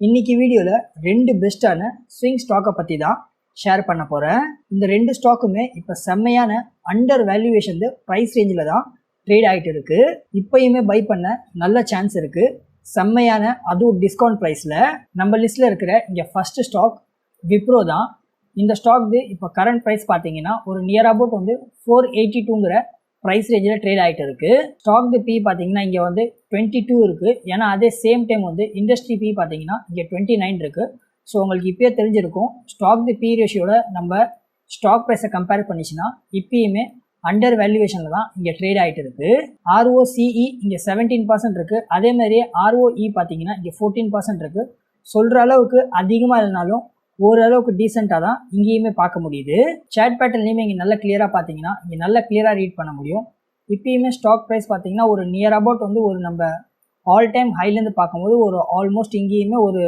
இன்னைக்கு வீடியோவில் ரெண்டு பெஸ்ட்டான ஸ்விங் ஸ்டாக்கை பற்றி தான் ஷேர் பண்ண போகிறேன் இந்த ரெண்டு ஸ்டாக்குமே இப்போ செம்மையான அண்டர் வேல்யூவேஷன் ப்ரைஸ் ரேஞ்சில் தான் ட்ரேட் ஆகிட்டு இருக்குது இப்போயுமே பை பண்ண நல்ல சான்ஸ் இருக்குது செம்மையான அதுவும் டிஸ்கவுண்ட் ப்ரைஸில் நம்ம லிஸ்ட்டில் இருக்கிற இங்கே ஃபஸ்ட்டு ஸ்டாக் விப்ரோ தான். இந்த ஸ்டாக் இப்போ கரண்ட் ப்ரைஸ் பார்த்தீங்கன்னா ஒரு நியர் அபவுட் வந்து ஃபோர் எயிட்டி டூங்கிற ப்ரைஸ் ரேஞ்சில் ட்ரேட் ஆகிட்டு இருக்குது ஸ்டாக் பி பார்த்தீங்கன்னா இங்கே வந்து டுவெண்ட்டி டூ இருக்குது ஏன்னா அதே சேம் டைம் வந்து இண்டஸ்ட்ரி பி பார்த்தீங்கன்னா இங்கே டுவெண்ட்டி நைன் இருக்குது ஸோ உங்களுக்கு இப்போயே தெரிஞ்சிருக்கும். ஸ்டாக் தி பி ரேஷியோட நம்ம ஸ்டாக் ப்ரைஸை கம்பேர் பண்ணிச்சுன்னா இப்பயுமே அண்டர் வேல்யூவேஷனில் தான் இங்கே ட்ரேட் ஆகிட்டு இருக்குது ஆர்ஓசிஇ இங்கே செவன்டீன் பர்சன்ட் இருக்குது அதே மாதிரியே ஆர்ஓஇ பார்த்தீங்கன்னா இங்கே ஃபோர்டீன் பர்சன்ட் இருக்குது சொல்கிற அளவுக்கு அதிகமாக இல்லைனாலும் ஓரளவுக்கு டீசெண்டாக தான் இங்கேயுமே பார்க்க முடியுது. சேட் பேட்டர்லையுமே இங்கே நல்லா கிளியராக பார்த்தீங்கன்னா இங்கே நல்லா கிளியராக ரீட் பண்ண முடியும். இப்பயுமே ஸ்டாக் ப்ரைஸ் பார்த்தீங்கன்னா ஒரு நியர் அபவுட் வந்து ஒரு நம்ம ஆல் டைம் ஹைலேருந்து பார்க்கும்போது ஒரு ஆல்மோஸ்ட் இங்கேயுமே ஒரு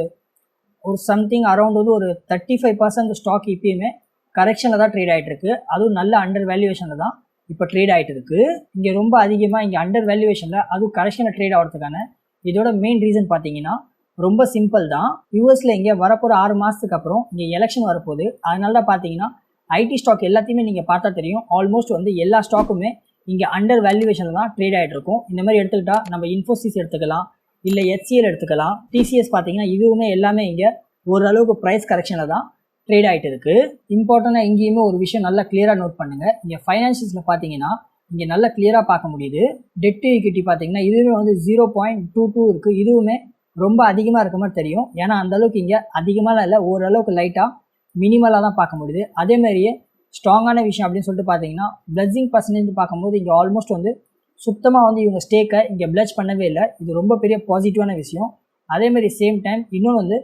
ஒரு சம்திங் அரௌண்ட் வந்து ஒரு தேர்ட்டி ஃபைவ் பர்சன்ட் ஸ்டாக் இப்பயுமே கரெக்ஷனில் தான் ட்ரேட் ஆகிட்டு இருக்கு அதுவும் நல்ல அண்டர் வேல்யூவேஷனில் தான் இப்போ ட்ரேட் ஆகிட்டு இருக்கு. இங்கே ரொம்ப அதிகமாக இங்கே அண்டர் வேல்யூவேஷனில் அதுவும் கரெக்ஷனில் ட்ரேட் ஆகிறதுக்கான இதோட மெயின் ரீசன் பார்த்தீங்கன்னா ரொம்ப சிம்பிள் தான். யூஎஸில் இங்கே வரப்போகிற ஆறு மாதத்துக்கு அப்புறம் இங்கே எலெக்ஷன் வரப்போகுது. அதனால தான் பார்த்தீங்கன்னா ஐடி ஸ்டாக் எல்லாத்தையுமே நீங்கள் பார்த்தா தெரியும். ஆல்மோஸ்ட் வந்து எல்லா ஸ்டாக்குமே இங்கே அண்டர் வேல்யூவேஷனில் தான் ட்ரேட் ஆகிட்டு இருக்கும். இந்த மாதிரி எடுத்துக்கிட்டால் நம்ம இன்ஃபோசிஸ் எடுத்துக்கலாம். இல்லை ஹெச்சிஎல் எடுத்துக்கலாம். டிசிஎஸ் பார்த்தீங்கன்னா இதுவுமே எல்லாமே இங்கே ஓரளவுக்கு ப்ரைஸ் கரெக்ஷனில் தான் ட்ரேட் ஆகிட்டு இருக்குது இம்பார்ட்டண்ட்டாக இங்கேயுமே ஒரு விஷயம் நல்லா கிளியராக நோட் பண்ணுங்கள் இங்கே ஃபைனான்சியல்ஸில் பார்த்தீங்கன்னா இங்கே நல்லா கிளியராக பார்க்க முடியுது. டெட் ஈக்விட்டி பார்த்தீங்கன்னா இதுவுமே வந்து ஜீரோ பாயிண்ட் டூ டூ இருக்குது இதுவுமே ரொம்ப அதிகமாக இருக்க மாதிரி தெரியும். ஏன்னா அந்த அளவுக்கு இங்கே அதிகமாக இல்லை. ஓரளவுக்கு லைட்டாக மினிமலாக தான் பார்க்க முடியுது. அதே மாதிரியே ஸ்ட்ராங்கான விஷயம் அப்படின்னு சொல்லிட்டு பார்த்தீங்கன்னா பிளட்ஜிங் பர்சன்டேஜ் பார்க்கும்போது இங்கே ஆல்மோஸ்ட் வந்து சுத்தமாக வந்து இவங்க ஸ்டேக்கை இங்கே பிளட்ஜ் பண்ணவே இல்லை. இது ரொம்ப பெரிய பாசிட்டிவான விஷயம். அதேமாதிரி சேம் டைம் இன்னொன்று வந்து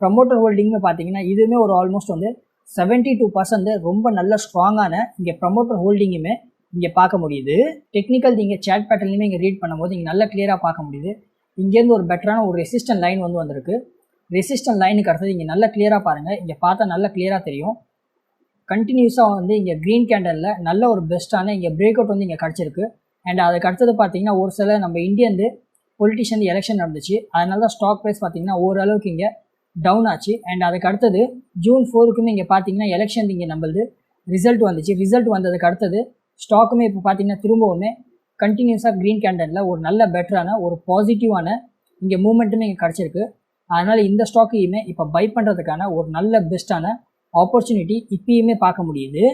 ப்ரமோட்டர் ஹோல்டிங்னு பார்த்தீங்கன்னா இதுவுமே ஒரு ஆல்மோஸ்ட் வந்து செவன்ட்டி டூ பர்சன்ட் ரொம்ப நல்ல ஸ்ட்ராங்கான இங்கே ப்ரமோட்டர் ஹோல்டிங்குமே இங்கே பார்க்க முடியுது. டெக்னிக்கல் நீங்கள் சேட் பேட்டர்லையுமே இங்கே ரீட் பண்ணும்போது இங்கே நல்லா கிளியராக பார்க்க முடியுது. இங்கேருந்து ஒரு பெட்டரான ஒரு ரெசிஸ்டன்ட் லைன் வந்து வந்திருக்கு. ரெசிஸ்டன்ட் லைனுக்கு அடுத்தது இங்கே நல்லா கிளியராக பாருங்கள் இங்கே பார்த்தா நல்லா கிளியராக தெரியும். கண்டினியூஸாக வந்து இங்கே க்ரீன் கேண்டலில் நல்ல ஒரு பெஸ்ட்டான இங்கே பிரேக் அவுட் வந்து இங்கே கிடச்சிருக்கு. அண்ட் அதுக்கு அடுத்தது பார்த்தீங்கன்னா ஒரு சில நம்ம இந்தியந்து பொலிட்டிஷியன் எலெக்ஷன் நடந்துச்சு. அதனால தான் ஸ்டாக் ப்ரைஸ் பார்த்தீங்கன்னா ஓரளவுக்கு இங்கே டவுன் ஆச்சு. அண்ட் அதுக்கு அடுத்தது ஜூன் ஃபோருக்குமே இங்கே பார்த்தீங்கன்னா எலெக்ஷன் இங்கே நம்மளது ரிசல்ட் வந்துச்சு. ரிசல்ட் வந்ததுக்கு அடுத்தது ஸ்டாக்குமே இப்போ பார்த்தீங்கன்னா திரும்பவுமே கண்டினியூஸாக க்ரீன் கேண்டலில் ஒரு நல்ல பெட்டரான ஒரு பாசிட்டிவான இங்கே மூமெண்ட்டுமே இங்கே கிடச்சிருக்கு. அதனால் இந்த ஸ்டாக்கையுமே இப்போ பை பண்ணுறதுக்கான ஒரு நல்ல பெஸ்ட்டான ஆப்பர்ச்சுனிட்டி இப்பயுமே பார்க்க முடியுது.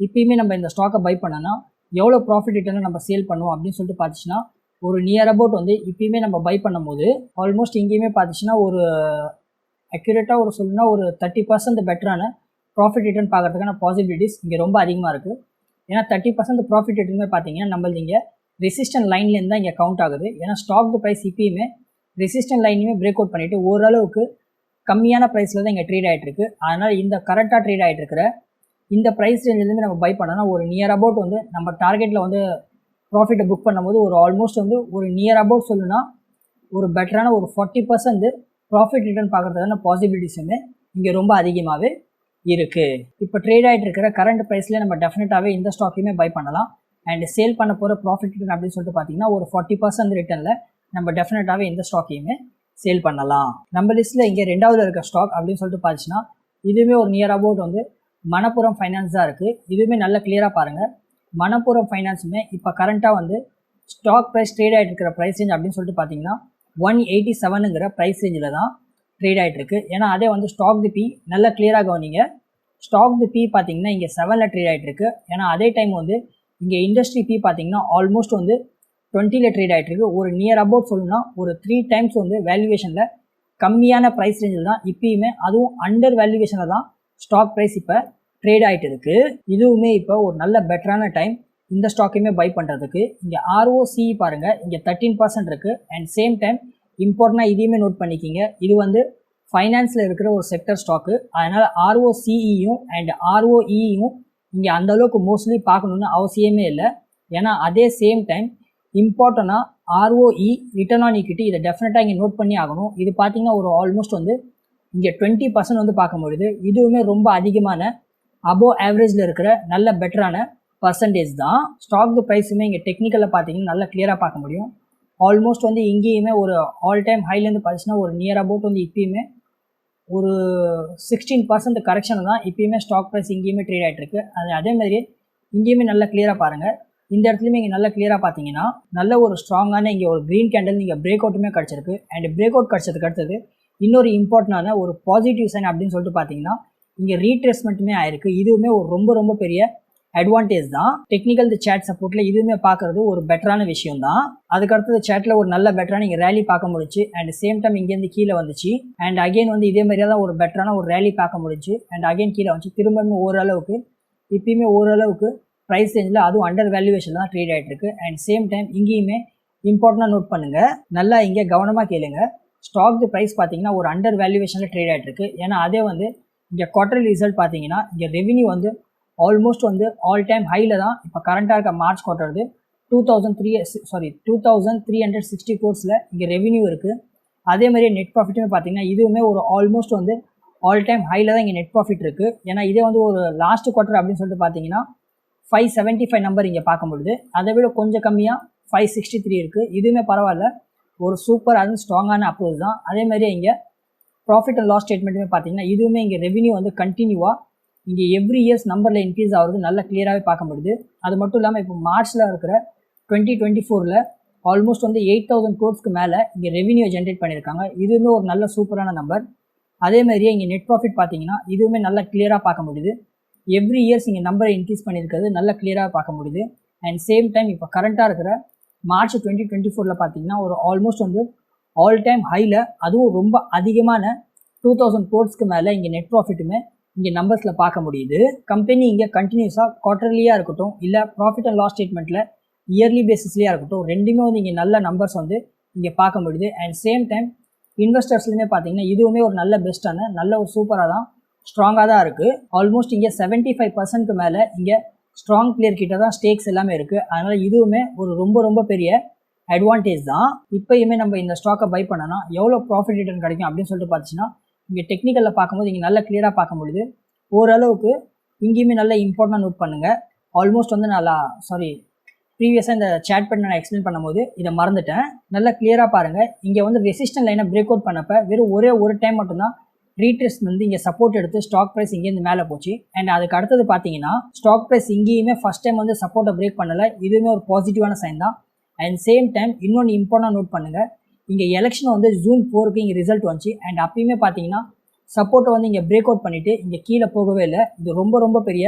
இப்பயுமே நம்ம இந்த ஸ்டாக்கை பை பண்ணோன்னா எவ்வளோ ப்ராஃபிட் ரிட்டர்னை நம்ம சேல் பண்ணுவோம் அப்படின்னு சொல்லிட்டு பார்த்துச்சுன்னா ஒரு நியர் அபவுட் வந்து இப்பயுமே நம்ம பை பண்ணும்போது ஆல்மோஸ்ட் இங்கேயுமே பார்த்துச்சுன்னா ஒரு அக்யூரேட்டாக ஒரு சொல்லணும்னா ஒரு தேர்ட்டி பர்சன்ட் பெட்டரான ப்ராஃபிட் ரிட்டர்ன் பார்க்கறதுக்கான பாசிபிலிட்டிஸ் இங்கே ரொம்ப அதிகமாக இருக்குது ஏன்னா தேர்ட்டி பர்சன்ட் ப்ராஃபிட் ரிட்டர்னுமே பார்த்தீங்கன்னா நம்மளது இங்கே ரெசிஸ்டன்ட் லைன்லேருந்து தான் இங்கே கவுண்ட் ஆகுது. ஏன்னா ஸ்டாக் ப்ரைஸ் இப்பயுமே ரெசிஸ்டன்ட் லைனையுமே பிரேக் அவுட் பண்ணிவிட்டு ஓரளவுக்கு கம்மியான ப்ரைஸில் தான் இங்கே ட்ரேட் ஆகிட்டுருக்கு அதனால் இந்த கரெக்டாக ட்ரேட் ஆகிட்டு இருக்கிற இந்த ப்ரைஸ் ரேஞ்சிலேருந்து நம்ம பை பண்ணோம்னா ஒரு நியர் அபவுட் வந்து நம்ம டார்கெட்டில் வந்து ப்ராஃபிட்டை புக் பண்ணும்போது ஒரு ஆல்மோஸ்ட் வந்து ஒரு நியர் அபவுட் சொல்லுனா ஒரு பெட்டரான ஒரு ஃபார்ட்டி பர்சன்ட் ப்ராஃபிட் ரிட்டர்ன் பார்க்குறதுக்கான பாசிபிலிட்டிஸுமே இங்கே ரொம்ப அதிகமாகவே இருக்குது இப்போ ட்ரேட் ஆகிட்டு இருக்கிற கரண்ட் ப்ரைஸில் நம்ம டெஃபினட்டாகவே இந்த ஸ்டாக்கையுமே பை பண்ணலாம். அண்ட் சேல் பண்ண போகிற ப்ராஃபிட் ரிட்டர்ன் அப்படின்னு சொல்லிட்டு பார்த்தீங்கன்னா ஒரு ஃபார்ட்டி பர்சன்ட் ரிட்டர்னில் நம்ம டெஃபினட்டாகவே இந்த ஸ்டாக்கையுமே சேல் பண்ணலாம். நம்ம லிஸ்ட்டில் இங்கே ரெண்டாவது இருக்க ஸ்டாக் அப்படின்னு சொல்லிட்டு பார்த்துச்சுன்னா இதுவுமே ஒரு நியர் அபவுட் வந்து மணப்புரம் ஃபைனான்ஸ் தான் இருக்குது இதுவுமே நல்லா கிளியராக பாருங்கள் மணப்புரம் ஃபைனான்ஸுமே இப்போ கரண்ட்டாக வந்து ஸ்டாக் ப்ரைஸ் ட்ரேட் ஆகிட்டு இருக்கிற ப்ரைஸ் ரேஞ்ச் அப்படின்னு சொல்லிட்டு பார்த்தீங்கன்னா ஒன் எயிட்டி செவனுங்கிற ப்ரைஸ் ரேஞ்சில் தான் ட்ரேட் ஆகிட்டு இருக்கு ஏன்னா அதே வந்து ஸ்டாக் தி பி நல்லா கிளியராக கவனிங்க. ஸ்டாக் தி பி பார்த்தீங்கன்னா இங்கே செவனில் ட்ரேட் ஆகிட்டு இருக்கு ஏன்னா அதே டைம் வந்து இங்கே இண்டஸ்ட்ரி பி பார்த்தீங்கன்னா ஆல்மோஸ்ட் வந்து டுவெண்ட்டியில் ட்ரேட் ஆகிட்டு இருக்கு ஒரு நியர் அபவுட் சொல்லணும்னா ஒரு த்ரீ டைம்ஸ் வந்து வேல்யூவேஷனில் கம்மியான ப்ரைஸ் ரேஞ்சில் தான் இப்பயுமே அதுவும் அண்டர் வேல்யூவேஷனில் தான் ஸ்டாக் ப்ரைஸ் இப்போ ட்ரேட் ஆகிட்டு இருக்கு இதுவுமே இப்போ ஒரு நல்ல பெட்டரான டைம் இந்த ஸ்டாக்கையுமே பை பண்ணுறதுக்கு இங்கே ஆர்ஓசி பாருங்கள் இங்கே தேர்ட்டீன் பர்சன்ட் இருக்குது அண்ட் சேம் டைம் இம்பார்ட்டண்டாக இதையுமே நோட் பண்ணிக்கிங்க. இது வந்து ஃபைனான்ஸில் இருக்கிற ஒரு செக்டர் ஸ்டாக்கு அதனால் ஆர்ஓசிஇயும் அண்ட் ஆர்ஓஇயும் இங்கே அந்தளவுக்கு மோஸ்ட்லி பார்க்கணுன்னு அவசியமே இல்லை. ஏன்னா அதே சேம் டைம் இம்பார்ட்டனாக ஆர்ஓஇ ரிட்டர்ன் ஆன் ஈக்விட்டி இதை டெஃபினட்டாக இங்கே நோட் பண்ணி ஆகணும். இது பார்த்திங்கன்னா ஒரு ஆல்மோஸ்ட் வந்து இங்கே டுவெண்ட்டி பர்சன்ட் வந்து பார்க்க முடியுது. இதுவுமே ரொம்ப அதிகமான அபோவ் ஆவரேஜில் இருக்கிற நல்ல பெட்டரான பர்சன்டேஜ் தான். ஸ்டாக் ப்ரைஸுமே இங்கே டெக்னிக்கலில் பார்த்தீங்கன்னா நல்லா கிளியராக பார்க்க முடியும். ஆல்மோஸ்ட் வந்து இங்கேயுமே ஒரு ஆல் டைம் ஹைலேருந்து பார்த்துச்சுன்னா ஒரு நியர் அபவுட் வந்து இப்பயுமே ஒரு சிக்ஸ்டீன் பர்சன்ட் கரெக்ஷன் தான் இப்பயுமே ஸ்டாக் ப்ரைஸ் இங்கேயுமே ட்ரேட் ஆகிட்டு இருக்கு. அது அதே மாதிரி இங்கேயுமே நல்லா கிளியராக பாருங்கள் இந்த இடத்துலையுமே இங்கே நல்லா கிளியராக பார்த்தீங்கன்னா நல்ல ஒரு ஸ்ட்ராங்கான இங்கே ஒரு க்ரீன் கேண்டில் நீங்கள் பிரேக் அவுட்டுமே கிடச்சிருக்கு. அண்ட் பிரேக் அவுட் கிடச்சதுக்கு அடுத்தது இன்னொரு இம்பார்ட்டண்டான ஒரு பாசிட்டிவ் சைன் அப்படின்னு சொல்லிட்டு பார்த்தீங்கன்னா இங்கே ரீட்ரேஸ்மெண்ட்டுமே ஆயிருக்கு. இதுவுமே ஒரு ரொம்ப ரொம்ப பெரிய அட்வான்டேஜ் தான். டெக்னிக்கல் சேட் சப்போர்ட்டில் இதுவுமே பார்க்குறது ஒரு பெட்டரான விஷயம் தான். அதுக்கடுத்தது சேட்டில் ஒரு நல்ல பெட்டரான இங்கே ரேலி பார்க்க முடிச்சு அண்ட் சேம் டைம் இங்கேருந்து கீழே வந்துச்சு அண்ட் அகைன் வந்து இதே மாதிரியே தான் ஒரு பெட்டரான ஒரு ரேலி பார்க்க முடிச்சு அண்ட் அகைன் கீழே வந்துச்சு. திரும்பவும் ஓரளவுக்கு இப்பயுமே ஓரளவுக்கு ப்ரைஸ் ரேஞ்சில் அதுவும் அண்டர் வேல்யூவேஷன் தான் ட்ரேட் ஆகிட்டு இருக்கு. அண்ட் சேம் டைம் இங்கேயுமே இம்பார்ட்டண்டாக நோட் பண்ணுங்க. நல்லா இங்கே கவனமாக கேளுங்க. ஸ்டாக் ப்ரைஸ் பார்த்தீங்கன்னா ஒரு அண்டர் வேல்யூவேஷனில் ட்ரேட் ஆகிட்டு இருக்கு. ஏன்னா அதே வந்து இங்கே குவார்டர் ரிசல்ட் பார்த்தீங்கன்னா இங்கே ரெவன்யூ வந்து ஆல்மோஸ்ட் வந்து ஆல் டைம் ஹையில் தான் இப்போ கரண்ட்டாக இருக்க March quarter two thousand three sorry two thousand three hundred sixty கோர்ஸில் இங்கே ரெவன்யூ இருக்குது அதே மாதிரி நெட் ப்ராஃபிட்டுமே பார்த்தீங்கன்னா இதுவுமே ஒரு ஆல்மோஸ்ட் வந்து ஆல் டைம் ஹையில் தான் இங்கே நெட் ப்ராஃபிட் இருக்குது ஏன்னா இதே வந்து ஒரு லாஸ்ட் குவார்டர் அப்படின்னு சொல்லிட்டு பார்த்தீங்கன்னா ஃபைவ் செவன்ட்டி ஃபைவ் நம்பர் இங்கே பார்க்க முடியுது அதை விட கொஞ்சம் கம்மியாக ஃபைவ் சிக்ஸ்டி த்ரீ இருக்குது இதுவுமே பரவாயில்ல. ஒரு சூப்பர் அது ஸ்ட்ராங்கான அப்ரோச் தான். அதே மாதிரியே இங்கே ப்ராஃபிட் அண்ட் லாஸ் ஸ்டேட்மெண்ட்டுமே பார்த்தீங்கன்னா இதுவுமே இங்கே ரெவன்யூ வந்து கண்டினியூவாக இங்கே எவ்ரி இயர்ஸ் நம்பரில் இன்க்ரீஸ் ஆகிறது நல்லா கிளியராகவே பார்க்க முடியுது. அது மட்டும் இல்லாமல் இப்போ மார்ச்சில் இருக்கிற டுவெண்ட்டி டுவெண்ட்டி ஃபோரில் ஆல்மோஸ்ட் வந்து எயிட் தௌசண்ட் கோர்ஸ்க்கு மேலே இங்கே ரெவன்யூ ஜென்ரேட் பண்ணியிருக்காங்க. இதுவுமே ஒரு நல்ல சூப்பரான நம்பர் அதே மாதிரியே இங்கே நெட் ப்ராஃபிட் பார்த்தீங்கன்னா இதுவுமே நல்லா கிளியராக பார்க்க முடியுது. எவ்ரி இயர்ஸ் இங்கே நம்பரை இன்க்ரீஸ் பண்ணியிருக்கிறது நல்லா கிளியராக பார்க்க முடியுது. அண்ட் சேம் டைம் இப்போ கரண்ட்டாக இருக்கிற மார்ச் டுவெண்ட்டி டுவெண்ட்டி ஃபோரில் பார்த்தீங்கன்னா ஒரு ஆல்மோஸ்ட் வந்து ஆல் டைம் ஹையில் அதுவும் ரொம்ப அதிகமான டூ தௌசண்ட் கோர்ஸ்க்கு மேலே இங்கே நெட் ப்ராஃபிட்டுமே இங்கே நம்பர்ஸில் பார்க்க முடியுது. கம்பெனி இங்கே கண்டினியூஸாக குவார்டர்லியாக இருக்கட்டும் இல்லை ப்ராஃபிட் அண்ட் லாஸ் ஸ்டேட்மெண்ட்டில் இயர்லி பேசிஸ்லேயே இருக்கட்டும் ரெண்டுமே வந்து இங்கே நல்ல நம்பர்ஸ் வந்து இங்கே பார்க்க முடியுது. அண்ட் சேம் டைம் இன்வெஸ்டர்ஸ்லேயுமே பார்த்தீங்கன்னா இதுவுமே ஒரு நல்ல பெஸ்ட்டான நல்ல ஒரு சூப்பராக தான் ஸ்ட்ராங்காக தான் இருக்குது ஆல்மோஸ்ட் இங்கே செவன்ட்டி ஃபைவ் பர்சன்ட்க்கு மேலே இங்கே ஸ்ட்ராங் பிளேயர் கிட்ட தான் ஸ்டேக்ஸ் எல்லாமே இருக்குது அதனால் இதுவுமே ஒரு ரொம்ப ரொம்ப பெரிய அட்வான்டேஜ் தான். இப்போயுமே நம்ம இந்த ஸ்டாக்கை பை பண்ணனா எவ்வளோ ப்ராஃபிட் ரிட்டர்ன் கிடைக்கும் அப்படின்னு சொல்லிட்டு பார்த்துச்சுன்னா இங்கே டெக்னிக்கலில் பார்க்கும்போது இங்கே நல்லா கிளியராக பார்க்க முடியுது ஓரளவுக்கு இங்கேயுமே நல்லா இம்பார்ட்டண்டாக நோட் பண்ணுங்கள் ஆல்மோஸ்ட் வந்து நல்லா சாரி ப்ரீவியஸாக இந்த சேட் பண்ணி நான் எக்ஸ்பிளைன் பண்ணும்போது இதை மறந்துட்டேன். நல்லா கிளியராக பாருங்கள் இங்கே வந்து ரெசிஸ்டன் லைனை பிரேக் அவுட் பண்ணப்போ வெறும் ஒரே ஒரு டைம் மட்டும்தான் ரீட்ரெஸ்ட் வந்து இங்கே சப்போர்ட் எடுத்து ஸ்டாக் ப்ரைஸ் இங்கேருந்து மேலே போச்சு. அண்ட் அதுக்கு அடுத்தது பார்த்தீங்கன்னா ஸ்டாக் ப்ரைஸ் இங்கேயுமே ஃபஸ்ட் டைம் வந்து சப்போர்ட்டை பிரேக் பண்ணலை. இதுவுமே ஒரு பாசிட்டிவான சைன் தான். அண்ட் சேம் டைம் இன்னொன்று இம்பார்ட்டன்ட் நோட் பண்ணுங்கள் இங்கே எலெக்ஷன் வந்து ஜூன் ஃபோருக்கு இங்கே ரிசல்ட் வந்துச்சு. அண்ட் அப்பயுமே பார்த்தீங்கன்னா சப்போர்ட்டை வந்து இங்கே பிரேக் அவுட் பண்ணிவிட்டு இங்கே கீழே போகவே இல்லை. இது ரொம்ப ரொம்ப பெரிய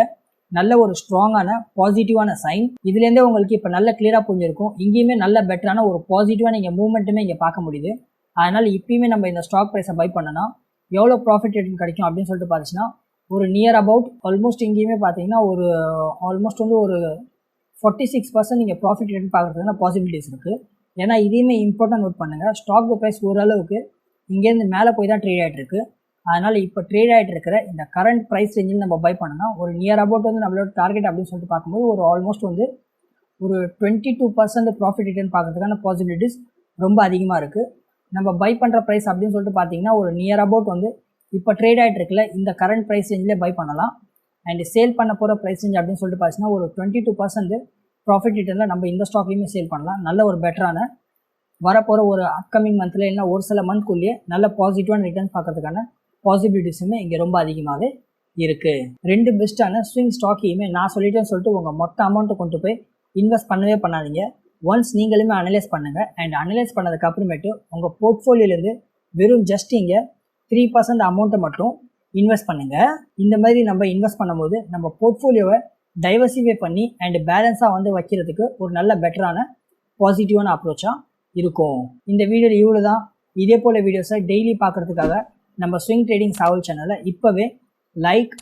நல்ல ஒரு ஸ்ட்ராங்கான பாசிட்டிவான சைன் இதுலேருந்தே உங்களுக்கு இப்போ நல்ல கிளியராக புரிஞ்சிருக்கும். இங்கேயுமே நல்ல பெட்டரான ஒரு பாசிட்டிவான இங்கே மூவ்மெண்ட்டுமே இங்கே பார்க்க முடியுது. அதனால் இப்பயுமே நம்ம இந்த ஸ்டாக் ப்ரைஸை பை பண்ணனா எவ்வளோ ப்ராஃபிட் ரிட்டர்ன் கிடைக்கும் அப்படின்னு சொல்லிட்டு பார்த்துச்சுன்னா ஒரு நியர் அபவுட் ஆல்மோஸ்ட் இங்கேயுமே பார்த்தீங்கன்னா ஒரு ஆல்மோஸ்ட் வந்து ஒரு ஃபார்ட்டி சிக்ஸ் பர்சன்ட் நீங்கள் ப்ராஃபிட் ரிட்டர்ன் பார்க்குறதுக்கான பாசிபிலிட்டிஸ் இருக்குது ஏன்னா இதையுமே இம்பார்ட்டன்ட் நோட் பண்ணுங்கள் ஸ்டாக் ப்ரைஸ் ஓரளவுக்கு இங்கேருந்து மேலே போய் தான் ட்ரேட் ஆகிட்டு இருக்கு அதனால் இப்போ ட்ரேட் ஆகிட்டு இருக்கிற இந்த கரண்ட் ப்ரைஸ் ரேஞ்சில் நம்ம பை பண்ணோம்னா ஒரு நியர் அபவுட் வந்து நம்மளோட டார்கெட் அப்படின்னு சொல்லிட்டு பார்க்கும்போது ஒரு ஆல்மோஸ்ட் வந்து ஒரு twenty two percent profit return பார்க்கறதுக்கான பாசிபிலிட்டிஸ் ரொம்ப அதிகமாக இருக்குது நம்ம பை பண்ணுற ப்ரைஸ் அப்படின்னு சொல்லிட்டு பார்த்தீங்கன்னா ஒரு நியர் அபவுட் வந்து இப்போ ட்ரேட் ஆகிட்டு இருக்கல இந்த கரண்ட் ப்ரைஸ் ரேஞ்சிலே பை பண்ணலாம். அண்ட் சேல் பண்ண போகிற ப்ரைஸ் ரேஞ்ச் அப்படின்னு சொல்லிட்டு பார்த்தீங்கன்னா ஒரு டுவெண்ட்டி டூ பர்சன்ட் ப்ராஃபிட் ரிட்டர்னில் நம்ம இந்த ஸ்டாக்லையுமே சேல் பண்ணலாம். நல்ல ஒரு பெட்டரான வரப்போகிற ஒரு அப்கமிங் மந்த்தில் இல்லை ஒரு சில மந்த்குள்ளேயே நல்ல பாசிட்டிவான ரிட்டர்ன்ஸ் பார்க்கறதுக்கான பாசிபிலிட்டிஸுமே இங்கே ரொம்ப அதிகமாகவே இருக்குது ரெண்டு பெஸ்ட்டான ஸ்விங் ஸ்டாக்கையுமே நான் சொல்லிட்டேன்னு சொல்லிட்டு உங்கள் மொத்த அமௌண்ட்டை கொண்டு போய் இன்வெஸ்ட் பண்ணவே பண்ணாதீங்க. ஒன்ஸ் நீங்களுமே அனலைஸ் பண்ணுங்கள் அண்ட் அனலைஸ் பண்ணதுக்கு அப்புறமேட்டு உங்கள் போர்ட்ஃபோலியோலேருந்து வெறும் ஜஸ்ட் இங்கே த்ரீ பர்சன்ட் அமௌண்ட்டை மட்டும் இன்வெஸ்ட் பண்ணுங்கள் இந்த மாதிரி நம்ம இன்வெஸ்ட் பண்ணும்போது நம்ம போர்ட்ஃபோலியோவை டைவர்சிஃபை பண்ணி அண்ட் பேலன்ஸாக வந்து வைக்கிறதுக்கு ஒரு நல்ல பெட்டரான பாசிட்டிவான அப்ரோச்சாக இருக்கும். இந்த வீடியோவில் இவ்வளோ தான் இதே போல் வீடியோஸை டெய்லி பார்க்குறதுக்காக நம்ம ஸ்விங் ட்ரேடிங் சாவல் சேனலை இப்போவே லைக்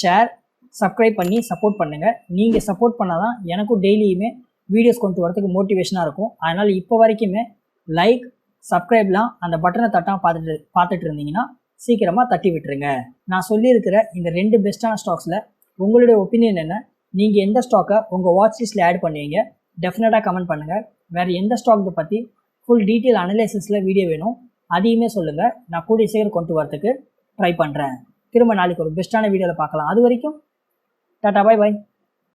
ஷேர் சப்ஸ்கிரைப் பண்ணி சப்போர்ட் பண்ணுங்கள் நீங்கள் சப்போர்ட் பண்ணால் தான் எனக்கும் டெய்லியுமே வீடியோஸ் கொண்டு வரதுக்கு மோட்டிவேஷனாக இருக்கும். அதனால் இப்போ வரைக்குமே லைக் சப்ஸ்கிரைப்லாம் அந்த பட்டனை தட்டாக பார்த்துட்டு பார்த்துட்டு இருந்தீங்கன்னா சீக்கிரமாக தட்டி விட்டுருங்க. நான் சொல்லியிருக்கிற இந்த ரெண்டு பெஸ்ட்டான ஸ்டாக்ஸில் உங்களுடைய ஒப்பீனியன் என்ன? நீங்கள் எந்த ஸ்டாக்கை உங்கள் வாட்ச் லிஸ்ட்டில் ஆட் பண்ணுவீங்க டெஃபினட்டாக கமெண்ட் பண்ணுங்கள் வேறு எந்த ஸ்டாக்கை பற்றி ஃபுல் டீட்டெயில் அனலைசிஸில் வீடியோ வேணும் அதையுமே சொல்லுங்கள் நான் கூடிய சீக்கிரம் கொண்டு வரதுக்கு ட்ரை பண்ணுறேன் திரும்ப நாளைக்கு ஒரு பெஸ்ட்டான வீடியோவில் பார்க்கலாம். அது வரைக்கும் டாட்டா பாய் பாய்